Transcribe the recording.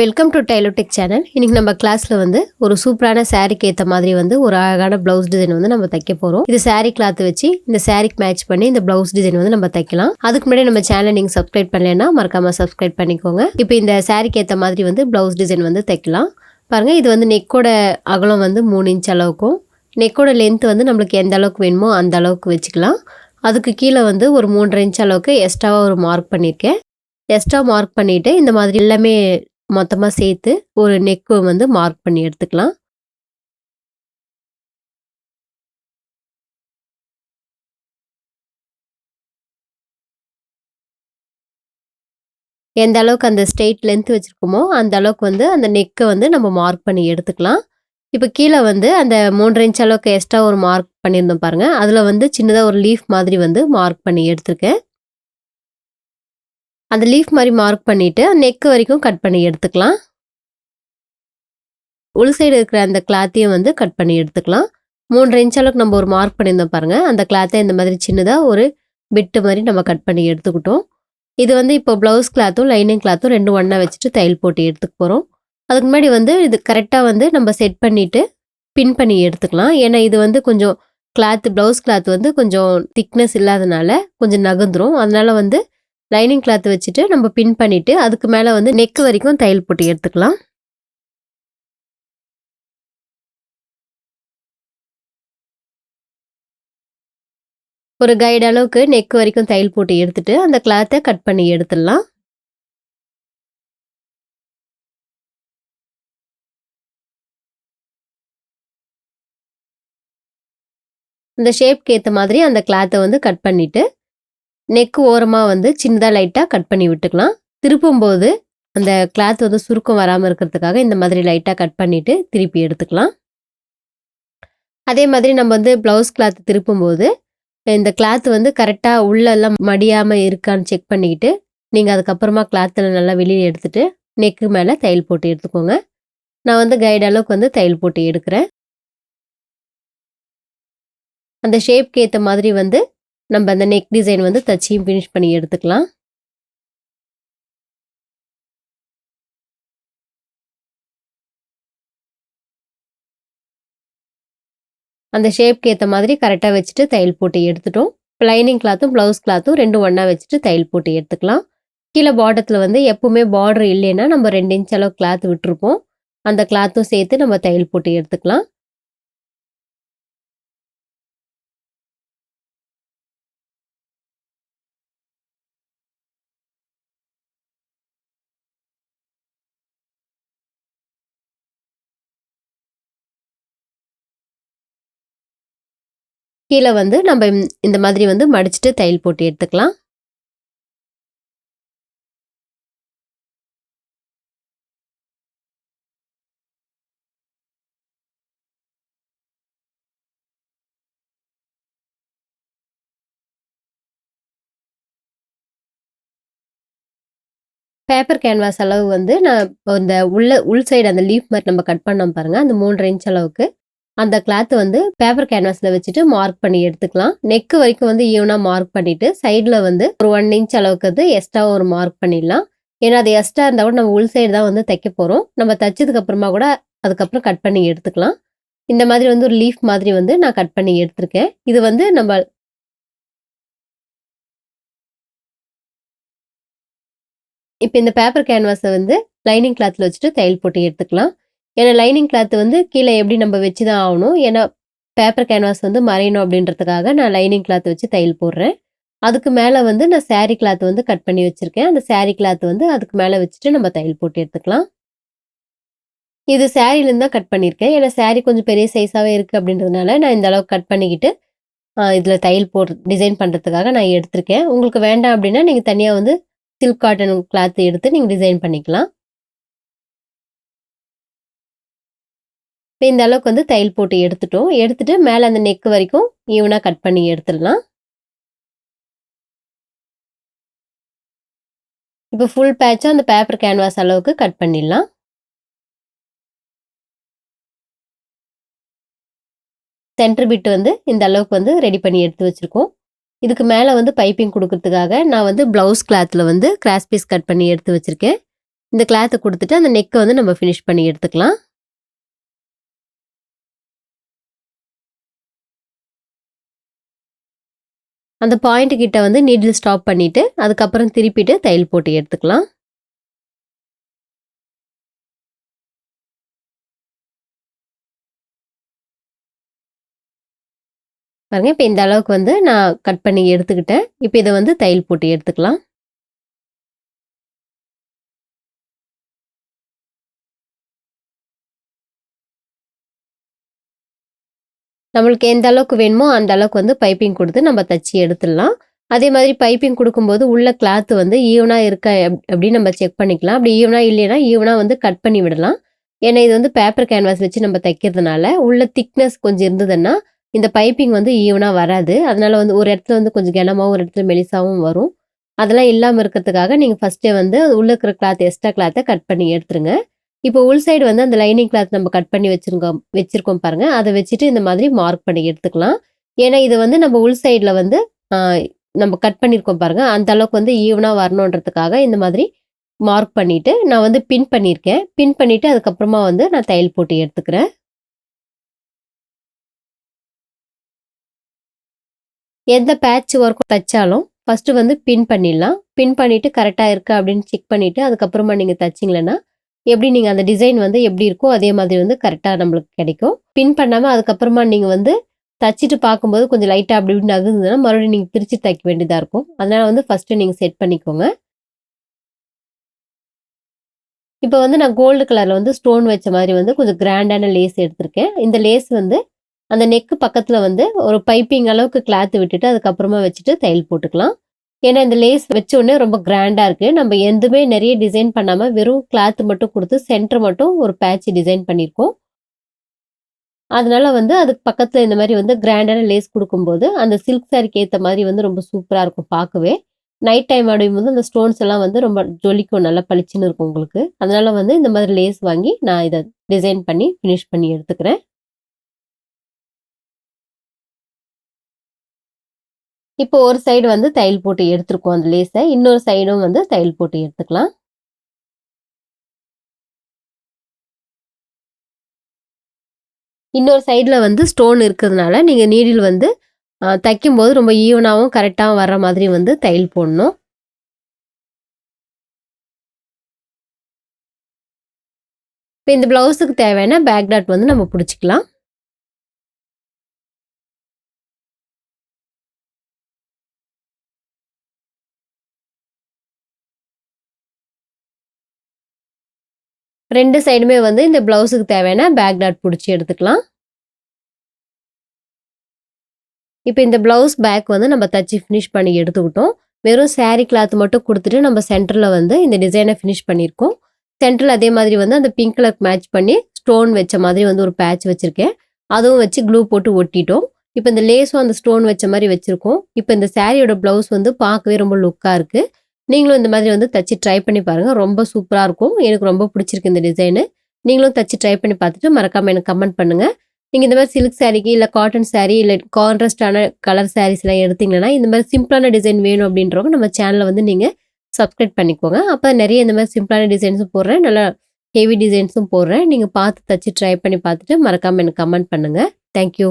Welcome to டைலோடெக் channel இன்னைக்கு நம்ம கிளாஸ்ல வந்து ஒரு சூப்பரான சாரீக்கு ஏற்ற மாதிரி வந்து ஒரு அழகான பிளவுஸ் டிசைன் வந்து நம்ம தைக்க போறோம். இது saree கிளாத் வச்சு இந்த சாரீக்கு மேட்ச் பண்ணி இந்த பிளவுஸ் டிசைன் வந்து நம்ம தைக்கலாம். அதுக்கு முன்னாடி நம்ம சேனலை நீங்க சப்ஸ்கிரைப் பண்ணலைன்னா மறக்காம சப்ஸ்கிரைப் பண்ணிக்கோங்க. இப்போ இந்த சாரீக்கு ஏற்ற மாதிரி வந்து பிளவுஸ் டிசைன் வந்து தைக்கலாம். பாருங்க இது வந்து நெக்கோட அகலம் வந்து மூணு இன்ச் அளவுக்கும் நெக்கோட லென்த் வந்து நம்மளுக்கு எந்த அளவுக்கு வேணுமோ அந்த அளவுக்கு வச்சுக்கலாம். அதுக்கு கீழே வந்து ஒரு மூன்றரை இன்ச் அளவுக்கு எக்ஸ்ட்ராவாக ஒரு மார்க் பண்ணியிருக்கேன் எக்ஸ்ட்ரா மார்க் பண்ணிட்டு இந்த மாதிரி எல்லாமே மொத்தமாக சேர்த்து ஒரு நெக்கு வந்து மார்க் பண்ணி எடுத்துக்கலாம். எந்த அளவுக்கு அந்த ஸ்ட்ரெயிட் லென்த் வச்சுருக்கோமோ அந்த அளவுக்கு வந்து அந்த நெக்கை வந்து நம்ம மார்க் பண்ணி எடுத்துக்கலாம். இப்போ கீழே வந்து அந்த மூன்றரை இன்ச் அளவுக்கு எக்ஸ்ட்ரா ஒரு மார்க் பண்ணியிருந்தோம் பாருங்கள் அதில் வந்து சின்னதாக ஒரு லீஃப் மாதிரி வந்து மார்க் பண்ணி எடுத்திருக்கேன். அந்த லீஃப் மாதிரி மார்க் பண்ணிவிட்டு நெக் வரைக்கும் கட் பண்ணி எடுத்துக்கலாம். உள் சைடு இருக்கிற அந்த கிளாத்தையும் வந்து கட் பண்ணி எடுத்துக்கலாம். மூன்று இன்ச் அளவுக்கு நம்ம ஒரு மார்க் பண்ணியிருந்தோம் பாருங்கள் அந்த கிளாத்தை இந்த மாதிரி சின்னதாக ஒரு பிட்டு மாதிரி நம்ம கட் பண்ணி எடுத்துக்கிட்டோம். இது வந்து இப்போ ப்ளவுஸ் கிளாத்தும் லைனிங் கிளாத்தும் ரெண்டும் ஒன்றா வச்சுட்டு தையல் போட்டு எடுத்துக்க போகிறோம் அதுக்கு முன்னாடி வந்து இது கரெக்டாக வந்து நம்ம செட் பண்ணிவிட்டு பின் பண்ணி எடுத்துக்கலாம். ஏன்னா இது வந்து கொஞ்சம் கிளாத் ப்ளவுஸ் கிளாத் வந்து கொஞ்சம் திக்னஸ் இல்லாதனால கொஞ்சம் நகர்ந்துரும். அதனால் வந்து லைனிங் கிளாத் வச்சுட்டு நம்ம பின் பண்ணிவிட்டு அதுக்கு மேலே வந்து நெக் வரைக்கும் தையல் போட்டு எடுத்துக்கலாம். ஒரு கைடு அளவுக்கு நெக் வரைக்கும் தையல் போட்டு எடுத்துட்டு அந்த கிளாத்தை கட் பண்ணி எடுத்துடலாம். அந்த ஷேப்க்கு ஏற்ற மாதிரி அந்த கிளாத்தை வந்து கட் பண்ணிவிட்டு நெக்கு ஓரமாக வந்து சின்னதாக லைட்டாக கட் பண்ணி விட்டுக்கலாம். திருப்பும்போது அந்த கிளாத் வந்து சுருக்கம் வராமல் இருக்கிறதுக்காக இந்த மாதிரி லைட்டாக கட் பண்ணிவிட்டு திருப்பி எடுத்துக்கலாம். அதே மாதிரி நம்ம வந்து ப்ளவுஸ் கிளாத் திருப்பும்போது இந்த கிளாத் வந்து கரெக்டாக உள்ளெல்லாம் மடியாமல் இருக்கான்னு செக் பண்ணிக்கிட்டு நீங்கள் அதுக்கப்புறமா கிளாத்தில் நல்லா வெளியில் எடுத்துகிட்டு நெக்கு மேலே தையல் போட்டு எடுத்துக்கோங்க. நான் வந்து கைட் அளவுக்கு வந்து தையல் போட்டு எடுக்கிறேன். அந்த ஷேப்க்கு ஏற்ற மாதிரி வந்து நம்ம அந்த நெக் டிசைன் வந்து தச்சியும் ஃபினிஷ் பண்ணி எடுத்துக்கலாம். அந்த ஷேப்க்கு ஏற்ற மாதிரி கரெக்டாக வச்சுட்டு தையல் போட்டு எடுத்துட்டோம். லைனிங் கிளாத்தும் ப்ளவுஸ் கிளாத்தும் ரெண்டும் ஒன்றா வச்சுட்டு தையல் போட்டு எடுத்துக்கலாம். கீழே பாட்டத்தில் வந்து எப்பவுமே பார்டர் இல்லைன்னா நம்ம ரெண்டு இன்ச் அளவு கிளாத் விட்டுருப்போம். அந்த கிளாத்தும் சேர்த்து நம்ம தையல் போட்டு எடுத்துக்கலாம். கீழே வந்து நம்ம இந்த- மாதிரி வந்து மடிச்சுட்டு தையல் போட்டு எடுத்துக்கலாம். பேப்பர் கேன்வாஸ் அளவு வந்து நான் இந்த உள்ள உள் சைடு அந்த லீஃப் மாதிரி நம்ம கட் பண்ணோம் பாருங்கள் அந்த மூன்றரை இன்ச் அளவுக்கு. அந்த கிளாத் வந்து பேப்பர் கேன்வாஸ்ல வச்சுட்டு மார்க் பண்ணி எடுத்துக்கலாம். நெக் வரைக்கும் வந்து ஈவனா மார்க் பண்ணிட்டு சைடில் வந்து ஒரு ஒன் இன்ச் அளவுக்கு வந்து எக்ஸ்ட்ரா ஒரு மார்க் பண்ணிடலாம். ஏன்னா அது எக்ஸ்ட்ரா இருந்தால் கூட நம்ம உள் சைடு தான் வந்து தைக்க போறோம். நம்ம தைச்சதுக்கு அப்புறமா கூட அதுக்கப்புறம் கட் பண்ணி எடுத்துக்கலாம். இந்த மாதிரி வந்து ஒரு லீஃப் மாதிரி வந்து நான் கட் பண்ணி எடுத்திருக்கேன். இது வந்து நம்ம இப்போ இந்த பேப்பர் கேன்வாஸை வந்து லைனிங் கிளாத்தில் வச்சுட்டு தையல் போட்டு எடுத்துக்கலாம். ஏன்னா லைனிங் கிளாத் வந்து கீழே எப்படி நம்ம வச்சு தான் ஆகணும்? ஏன்னா பேப்பர் கேன்வாஸ் வந்து மறையணும் அப்படின்றதுக்காக நான் லைனிங் கிளாத் வச்சு தையல் போடுறேன். அதுக்கு மேலே வந்து நான் saree கிளாத் வந்து கட் பண்ணி வச்சுருக்கேன். அந்த saree கிளாத் வந்து அதுக்கு மேலே வச்சுட்டு நம்ம தையல் போட்டு எடுத்துக்கலாம். இது சேரீலேருந்து தான் கட் பண்ணியிருக்கேன். ஏன்னா saree கொஞ்சம் பெரிய சைஸாகவே இருக்குது அப்படின்றதுனால நான் இந்த அளவுக்கு கட் பண்ணிக்கிட்டு இதில் தையல் போடு டிசைன் பண்ணுறதுக்காக நான் எடுத்திருக்கேன். உங்களுக்கு வேண்டாம் அப்படின்னா நீங்கள் தனியாக வந்து சில்க் காட்டன் கிளாத் எடுத்து நீங்கள் டிசைன் பண்ணிக்கலாம். இந்த அளவுக்கு வந்து தையல் போட்டு எடுத்துட்டோம். எடுத்துட்டு மேலே அந்த நெக் வரைக்கும் ஈவனாக கட் பண்ணி எடுத்துடலாம். இப்போ ஃபுல் பேட்சாக அந்த பேப்பர் கேன்வாஸ் அளவுக்கு கட் பண்ணிடலாம். சென்டர் பிட் வந்து இந்த அளவுக்கு வந்து ரெடி பண்ணி எடுத்து வச்சுருக்கோம். இதுக்கு மேலே வந்து பைப்பிங் கொடுக்கறதுக்காக நான் வந்து ப்ளவுஸ் கிளாத்தில் வந்து கிராஸ் பீஸ் கட் பண்ணி எடுத்து வச்சுருக்கேன். இந்த கிளாத்தை கொடுத்துட்டு அந்த நெக்கை வந்து நம்ம ஃபினிஷ் பண்ணி எடுத்துக்கலாம். அந்த பாயிண்ட் கிட்ட வந்து நீடில் ஸ்டாப் பண்ணிவிட்டு அதுக்கப்புறம் திருப்பிட்டு தையல் போட்டு எடுத்துக்கலாம். பாருங்கள் இப்போ இந்த அளவுக்கு வந்து நான் கட் பண்ணி எடுத்துக்கிட்டேன். இப்போ இதை வந்து தையல் போட்டு எடுத்துக்கலாம். நம்மளுக்கு எந்த அளவுக்கு வேணுமோ, அந்த அளவுக்கு வந்து பைப்பிங் கொடுத்து நம்ம தச்சு எடுத்துடலாம். அதே மாதிரி பைப்பிங் கொடுக்கும்போது உள்ள கிளாத் வந்து ஈவனா இருக்க அப்படின்னு நம்ம செக் பண்ணிக்கலாம். அப்படி ஈவனா இல்லைன்னா, ஈவனா வந்து கட் பண்ணி விடலாம். ஏன்னா இது வந்து பேப்பர் கேன்வாஸ் வச்சு நம்ம தைக்கிறதுனால, உள்ள திக்னஸ் கொஞ்சம் இருந்ததுன்னா, இந்த பைப்பிங் வந்து ஈவனாக வராது. அதனால வந்து ஒரு இடத்துல வந்து கொஞ்சம் கனமாகவும் ஒரு இடத்துல மெலிசாகவும் வரும். அதெல்லாம் இல்லாமல் இருக்கிறதுக்காக நீங்கள் ஃபஸ்ட்டே வந்து உள்ளே இருக்கிற கிளாத் எக்ஸ்ட்ரா கிளாத்தை கட் பண்ணி எடுத்துருங்க. இப்போ உள் சைடு வந்து அந்த லைனிங் கிளாத் நம்ம கட் பண்ணி வச்சிருக்கோம் வச்சிருக்கோம் பாருங்க. அதை வச்சுட்டு இந்த மாதிரி மார்க் பண்ணி எடுத்துக்கலாம். ஏன்னா இது வந்து நம்ம உள் சைடில் வந்து நம்ம கட் பண்ணியிருக்கோம் பாருங்க. அந்த அளவுக்கு வந்து ஈவனாக வரணுன்றதுக்காக இந்த மாதிரி மார்க் பண்ணிட்டு, நான் வந்து பின் பண்ணியிருக்கேன். பின் பண்ணிட்டு அதுக்கப்புறமா வந்து நான் தையல் போட்டு எடுத்துக்கிறேன். எந்த பேட்ச் ஒர்க் தைச்சாலும் ஃபஸ்ட்டு வந்து பின் பண்ணிடலாம். பின் பண்ணிவிட்டு கரெக்டாக இருக்கா அப்படின்னு செக் பண்ணிவிட்டு அதுக்கப்புறமா நீங்கள் தைச்சிங்களேன்னா எப்படி நீங்கள் அந்த டிசைன் வந்து எப்படி இருக்கோ, அதே மாதிரி வந்து கரெக்டாக நம்மளுக்கு கிடைக்கும். பின் பண்ணாமல் அதுக்கப்புறமா நீங்கள் வந்து தச்சுட்டு பார்க்கும்போது கொஞ்சம் லைட்டாக அப்படி இப்படி நகுந்ததுன்னா மறுபடியும் நீங்கள் பிரித்து தைக்க வேண்டியதாக இருக்கும். அதனால் வந்து ஃபர்ஸ்ட்டு நீங்கள் செட் பண்ணிக்கோங்க. இப்போ வந்து நான் கோல்டு கலரில் வந்து ஸ்டோன் வச்ச மாதிரி வந்து கொஞ்சம் கிராண்டான லேஸ் எடுத்திருக்கேன். இந்த லேஸ் வந்து அந்த நெக்கு பக்கத்தில் வந்து ஒரு பைப்பிங் அளவுக்கு கிளாத்து விட்டுட்டு, அதுக்கப்புறமா வச்சுட்டு தையல் போட்டுக்கலாம். ஏன்னா இந்த லேஸ் வச்ச உடனே ரொம்ப கிராண்டாக இருக்குது நம்ம எதுவுமே நிறைய டிசைன் பண்ணாமல் வெறும் கிளாத் மட்டும் கொடுத்து சென்டர் மட்டும் ஒரு பேட்ச் டிசைன் பண்ணியிருக்கோம். அதனால வந்து அதுக்கு பக்கத்தில் இந்த மாதிரி வந்து கிராண்டான லேஸ் கொடுக்கும்போது அந்த சில்க் சாரிக்கு ஏற்ற மாதிரி வந்து ரொம்ப சூப்பராக இருக்கும் பார்க்கவே. நைட் டைம் அடையும்போது அந்த ஸ்டோன்ஸ் எல்லாம் வந்து ரொம்ப ஜொலிக்கும். நல்லா பளிச்சுன்னு இருக்கும் உங்களுக்கு. அதனால வந்து இந்த மாதிரி லேஸ் வாங்கி நான் இதை டிசைன் பண்ணி ஃபினிஷ் பண்ணி எடுத்துக்கிறேன். இப்போ ஒரு சைடு வந்து தையல் போட்டு எடுத்துருக்கோம் அந்த லேஸை இன்னொரு சைடும் வந்து தையல் போட்டு எடுத்துக்கலாம். இன்னொரு சைடில் வந்து ஸ்டோன் இருக்கிறதுனால, நீங்கள் நீடில் வந்து தைக்கும்போது ரொம்ப ஈவனாகவும் கரெக்டாகவும் வர்ற மாதிரி வந்து தையல் போடணும். இப்போ இந்த ப்ளவுஸுக்கு தேவையான பேக் டாட் வந்து நம்ம பிடிச்சிக்கலாம் ரெண்டு சைடுமே வந்து இந்த பிளவுஸுக்கு தேவையான பேக் டாட் பிடிச்சி எடுத்துக்கலாம். இப்போ இந்த பிளவுஸ் பேக் வந்து நம்ம தச்சு ஃபினிஷ் பண்ணி எடுத்துக்கிட்டோம். வெறும் சாரி கிளாத் மட்டும் கொடுத்துட்டு நம்ம சென்டரில் வந்து இந்த டிசைனை ஃபினிஷ் பண்ணியிருக்கோம். சென்டரில் அதே மாதிரி வந்து அந்த பிங்க் கலர் மேட்ச் பண்ணி ஸ்டோன் வச்ச மாதிரி வந்து ஒரு பேட்ச் வச்சுருக்கேன் அதுவும் வச்சு க்ளூ போட்டு ஒட்டிட்டோம். இப்போ இந்த லேஸும் அந்த ஸ்டோன் வச்ச மாதிரி வச்சுருக்கோம் இப்போ இந்த சாரியோட ப்ளவுஸ் வந்து பார்க்கவே ரொம்ப லுக்காக இருக்குது நீங்களும் இந்த மாதிரி வந்து தச்சு ட்ரை பண்ணி பாருங்கள் ரொம்ப சூப்பராக இருக்கும். எனக்கு ரொம்ப பிடிச்சிருக்கு இந்த டிசைனு. நீங்களும் தச்சு ட்ரை பண்ணி பார்த்துட்டு மறக்காமல் எனக்கு கமெண்ட் பண்ணுங்கள் நீங்கள் இந்த மாதிரி சில்க் சாரீக்கு இல்லை காட்டன் சாரீ இல்லை கான்ட்ராஸ்டான கலர் சாரீஸ்லாம் எடுத்திங்கன்னா இந்த மாதிரி சிம்பிளான டிசைன் வேணும் அப்படின்றவங்க நம்ம சேனலை வந்து நீங்கள் சப்ஸ்கிரைப் பண்ணிக்கோங்க. அப்போ நிறைய இந்த மாதிரி சிம்பிளான டிசைன்ஸும் போடுறேன். நல்லா ஹெவி டிசைன்ஸும் போடுறேன். நீங்கள் பார்த்து தச்சு ட்ரை பண்ணி பார்த்துட்டு மறக்காமல் எனக்கு கமெண்ட் பண்ணுங்க. Thank you.